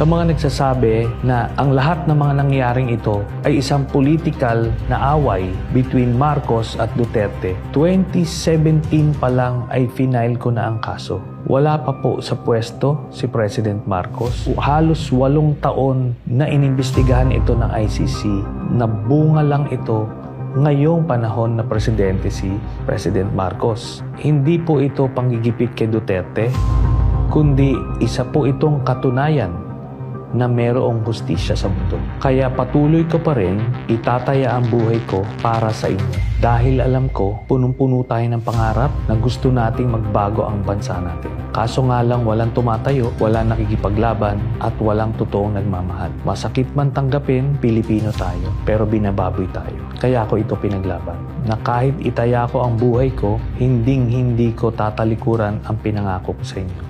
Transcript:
sa mga nagsasabi na ang lahat ng mga nangyaring ito ay isang political na away between Marcos at Duterte. 2017 pa lang ay final ko na ang kaso. Wala pa po sa pwesto si President Marcos. Halos walong taon na inimbestigahan ito ng ICC. Nabunga lang ito ngayong panahon na presidente si President Marcos. Hindi po ito panggigipit kay Duterte, kundi isa po itong katunayan na merong hustisya sa mundo. Kaya patuloy ko pa rin itataya ang buhay ko para sa inyo. Dahil alam ko, punong-puno tayo ng pangarap na gusto nating magbago ang bansa natin. Kaso nga lang walang tumatayo, walang nakikipaglaban, at walang totoong nagmamahal. Masakit man tanggapin, Pilipino tayo, pero binababoy tayo. Kaya ako ito pinaglaban. Na kahit itaya ko ang buhay ko, hinding-hindi ko tatalikuran ang pinangako ko sa inyo.